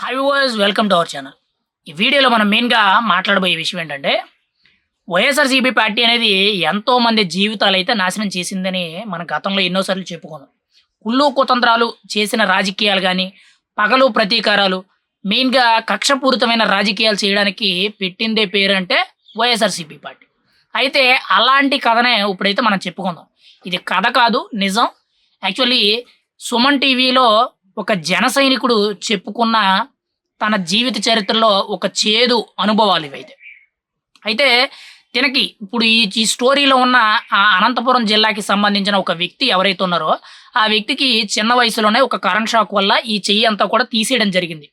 Hi was welcome to our channel ఈ వీడియోలో మనం మెయిన్గా మాట్లాడబోయే విషయం ఏంటంటే వైఎస్ఆర్సీపీ పార్టీ అనేది ఎంతోమంది జీవితాలు అయితే నాశనం చేసిందని మన గతంలో ఎన్నోసార్లు చెప్పుకున్నాం. కుళ్ళు కుతంత్రాలు చేసిన రాజకీయాలు కానీ పగలు ప్రతీకారాలు మెయిన్గా కక్షపూరితమైన రాజకీయాలు చేయడానికి పెట్టిందే పేరు అంటే వైఎస్ఆర్సీపీ పార్టీ. అయితే అలాంటి కథనే ఇప్పుడైతే మనం చెప్పుకుందాం. ఇది కథ కాదు నిజం. యాక్చువల్లీ సుమన్ టీవీలో ఒక జన సైనికుడు చెప్పుకున్న తన జీవిత చరిత్రలో ఒక చేదు అనుభవాలు ఇవైతే. అయితే తినకి ఇప్పుడు ఈ ఈ స్టోరీలో ఉన్న ఆ అనంతపురం జిల్లాకి సంబంధించిన ఒక వ్యక్తి ఎవరైతే ఉన్నారో ఆ వ్యక్తికి చిన్న వయసులోనే ఒక కరెంట్ షాక్ వల్ల ఈ చెయ్యి అంతా కూడా తీసేయడం జరిగింది.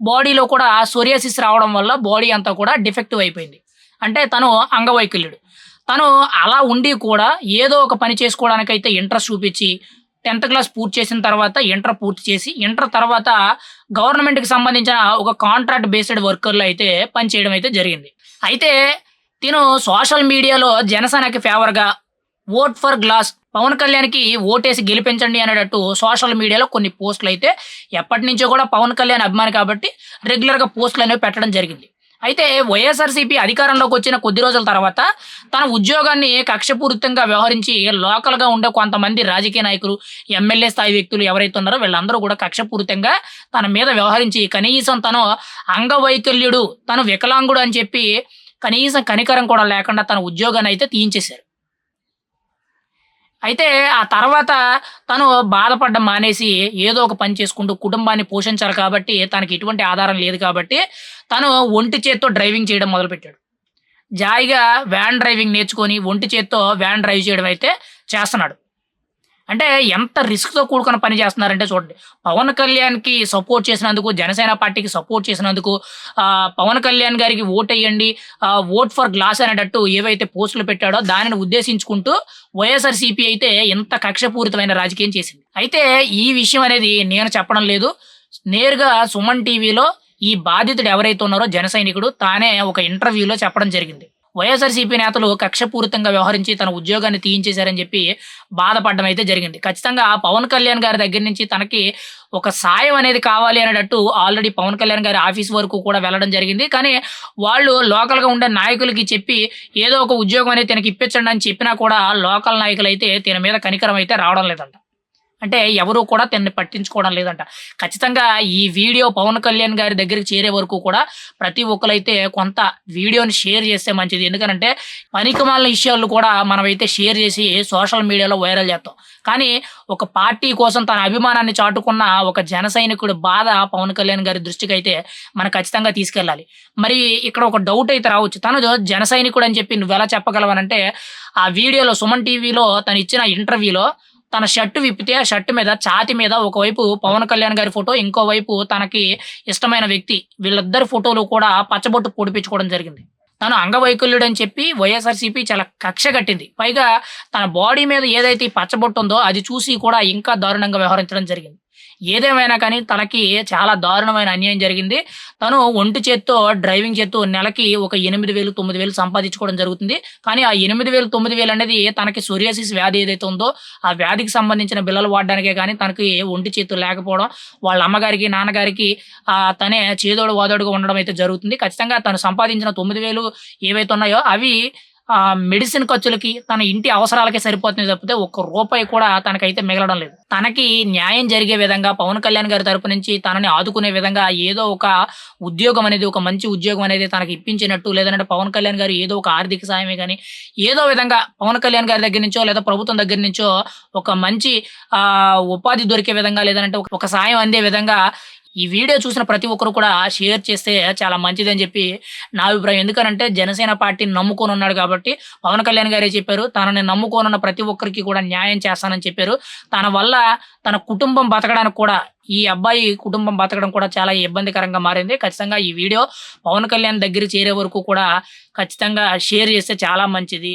బాడీలో కూడా సోరియాసిస్ రావడం వల్ల బాడీ అంతా కూడా డిఫెక్టివ్ అయిపోయింది. అంటే తను అంగవైకల్యుడు. తను అలా ఉండి కూడా ఏదో ఒక పని చేసుకోవడానికైతే ఇంట్రెస్ట్ చూపించి టెన్త్ క్లాస్ పూర్తి చేసిన తర్వాత ఇంటర్ పూర్తి చేసి ఇంటర్ తర్వాత గవర్నమెంట్కి సంబంధించిన ఒక కాంట్రాక్ట్ బేస్డ్ వర్కర్లు అయితే పనిచేయడం అయితే జరిగింది. అయితే తిను సోషల్ మీడియాలో జనసేనకి ఫేవర్గా ఓట్ ఫర్ గ్లాస్ పవన్ కళ్యాణ్కి ఓటేసి గెలిపించండి అనేటట్టు సోషల్ మీడియాలో కొన్ని పోస్టులు అయితే ఎప్పటి నుంచో కూడా పవన్ కళ్యాణ్ అభిమాని కాబట్టి రెగ్యులర్గా పోస్టులు అనేవి పెట్టడం జరిగింది. అయితే వైఎస్ఆర్సీపీ అధికారంలోకి వచ్చిన కొద్ది రోజుల తర్వాత తన ఉద్యోగాన్ని కక్షపూరితంగా వ్యవహరించి లోకల్గా ఉండే కొంతమంది రాజకీయ నాయకులు ఎమ్మెల్యే స్థాయి వ్యక్తులు ఎవరైతే ఉన్నారో వీళ్ళందరూ కూడా కక్షపూరితంగా తన మీద వ్యవహరించి కనీసం తను అంగవైకల్యుడు తను వికలాంగుడు అని చెప్పి కనీసం కనికరం కూడా లేకుండా తన ఉద్యోగాన్ని అయితే తీయించేశారు. అయితే ఆ తర్వాత తను బాధపడడం మానేసి ఏదో ఒక పని చేసుకుంటూ కుటుంబాన్ని పోషించారు కాబట్టి తనకి ఎటువంటి ఆధారం లేదు కాబట్టి తను ఒంటి చేత్తో డ్రైవింగ్ చేయడం మొదలుపెట్టాడు. జాయిగా వ్యాన్ డ్రైవింగ్ నేర్చుకొని ఒంటి చేత్తో వ్యాన్ డ్రైవ్ చేయడం అయితే చేస్తున్నాడు. అంటే ఎంత రిస్క్తో కూడుకున్న పని చేస్తున్నారంటే చూడండి. పవన్ కళ్యాణ్కి సపోర్ట్ చేసినందుకు జనసేన పార్టీకి సపోర్ట్ చేసినందుకు పవన్ కళ్యాణ్ గారికి ఓట్ వేయండి ఓట్ ఫర్ గ్లాస్ అనేటట్టు ఏవైతే పోస్టులు పెట్టాడో దానిని ఉద్దేశించుకుంటూ వైఎస్ఆర్సీపీ అయితే ఎంత కక్షపూరితమైన రాజకీయం చేసింది. అయితే ఈ విషయం అనేది నేను చెప్పడం లేదు. నేరుగా సుమన్ టీవీలో ఈ బాధితుడు ఎవరైతే ఉన్నారో జన సైనికుడు తానే ఒక ఇంటర్వ్యూలో చెప్పడం జరిగింది. వైఎస్ఆర్సీపీ నేతలు కక్షపూరితంగా వ్యవహరించి తన ఉద్యోగాన్ని తీయించేశారని చెప్పి బాధపడడం అయితే జరిగింది. ఖచ్చితంగా పవన్ కళ్యాణ్ గారి దగ్గర నుంచి తనకి ఒక సాయం అనేది కావాలి అనేటట్టు ఆల్రెడీ పవన్ కళ్యాణ్ గారి ఆఫీస్ వరకు కూడా వెళ్ళడం జరిగింది. కానీ వాళ్ళు లోకల్గా ఉండే నాయకులకి చెప్పి ఏదో ఒక ఉద్యోగం అనేది తనకి ఇప్పించండి అని చెప్పినా కూడా లోకల్ నాయకులు అయితే తిన మీద కనికరం అయితే రావడం లేదంట. అంటే ఎవరు కూడా తిన్ని పట్టించుకోవడం లేదంట. ఖచ్చితంగా ఈ వీడియో పవన్ కళ్యాణ్ గారి దగ్గరికి చేరే వరకు కూడా ప్రతి ఒక్కరైతే కొంత వీడియోని షేర్ చేస్తే మంచిది. ఎందుకంటే పనికిమాలిన విషయాలు కూడా మనమైతే షేర్ చేసి సోషల్ మీడియాలో వైరల్ చేస్తాం. కానీ ఒక పార్టీ కోసం తన అభిమానాన్ని చాటుకున్న ఒక జన సైనికుడు బాధ పవన్ కళ్యాణ్ గారి దృష్టికి అయితే మనం ఖచ్చితంగా తీసుకెళ్ళాలి. మరి ఇక్కడ ఒక డౌట్ అయితే రావచ్చు. తను జన సైనికుడు అని చెప్పి నువ్వు ఎలా చెప్పగలవనంటే ఆ వీడియోలో సుమన్ టీవీలో తను ఇచ్చిన ఇంటర్వ్యూలో తన షర్టు విప్పితే ఆ షర్టు మీద ఛాతి మీద ఒకవైపు పవన్ కళ్యాణ్ గారి ఫోటో ఇంకోవైపు తనకి ఇష్టమైన వ్యక్తి వీళ్ళిద్దరి ఫోటోలు కూడా పచ్చబొట్టు పొడిపించుకోవడం జరిగింది. తను అంగవైకల్యుడు అని చెప్పి వైఎస్ఆర్సీపీ చాలా కక్ష కట్టింది. పైగా తన బాడీ మీద ఏదైతే పచ్చబొట్టు ఉందో అది చూసి కూడా ఇంకా దారుణంగా వ్యవహరించడం జరిగింది. ఏదేమైనా కానీ తనకి చాలా దారుణమైన అన్యాయం జరిగింది. తను ఒంటి చేత్తో డ్రైవింగ్ చేత్తో నెలకి ఒక ఎనిమిది వేలు తొమ్మిది వేలు సంపాదించుకోవడం జరుగుతుంది. కానీ ఆ ఎనిమిది వేలు తొమ్మిది వేలు అనేది తనకి సోరియాసిస్ వ్యాధి ఏదైతే ఉందో ఆ వ్యాధికి సంబంధించిన బిల్లలు వాడడానికే కానీ తనకి ఒంటి చేతులు లేకపోవడం వాళ్ళ అమ్మగారికి నాన్నగారికి తనే చేదోడు వాదోడుగా ఉండడం అయితే జరుగుతుంది. ఖచ్చితంగా తను సంపాదించిన తొమ్మిది వేలు ఏవైతే ఉన్నాయో అవి ఆ మెడిసిన్ ఖర్చులకి తన ఇంటి అవసరాలకే సరిపోతుంది తప్పితే ఒక్క రూపాయి కూడా తనకైతే మిగలడం లేదు. తనకి న్యాయం జరిగే విధంగా పవన్ కళ్యాణ్ గారి తరపు నుంచి తనని ఆదుకునే విధంగా ఏదో ఒక ఉద్యోగం అనేది ఒక మంచి ఉద్యోగం అనేది తనకి ఇప్పించినట్టు లేదంటే పవన్ కళ్యాణ్ గారు ఏదో ఒక ఆర్థిక సాయమే కానీ ఏదో విధంగా పవన్ కళ్యాణ్ గారి దగ్గర నుంచో లేదా ప్రభుత్వం దగ్గర నుంచో ఒక మంచి ఆ ఉపాధి దొరికే విధంగా లేదంటే ఒక సాయం అందే విధంగా ఈ వీడియో చూసిన ప్రతి ఒక్కరు కూడా షేర్ చేస్తే చాలా మంచిదని చెప్పి నా అభిప్రాయం. ఎందుకనంటే జనసేన పార్టీని నమ్ముకొని ఉన్నాడు కాబట్టి పవన్ కళ్యాణ్ గారే చెప్పారు తనని నమ్ముకోనున్న ప్రతి ఒక్కరికి కూడా న్యాయం చేస్తానని చెప్పారు. తన వల్ల తన కుటుంబం బతకడానికి కూడా ఈ అబ్బాయి కుటుంబం బతకడం కూడా చాలా ఇబ్బందికరంగా మారింది. ఖచ్చితంగా ఈ వీడియో పవన్ కళ్యాణ్ దగ్గర చేరే వరకు కూడా ఖచ్చితంగా షేర్ చేస్తే చాలా మంచిది.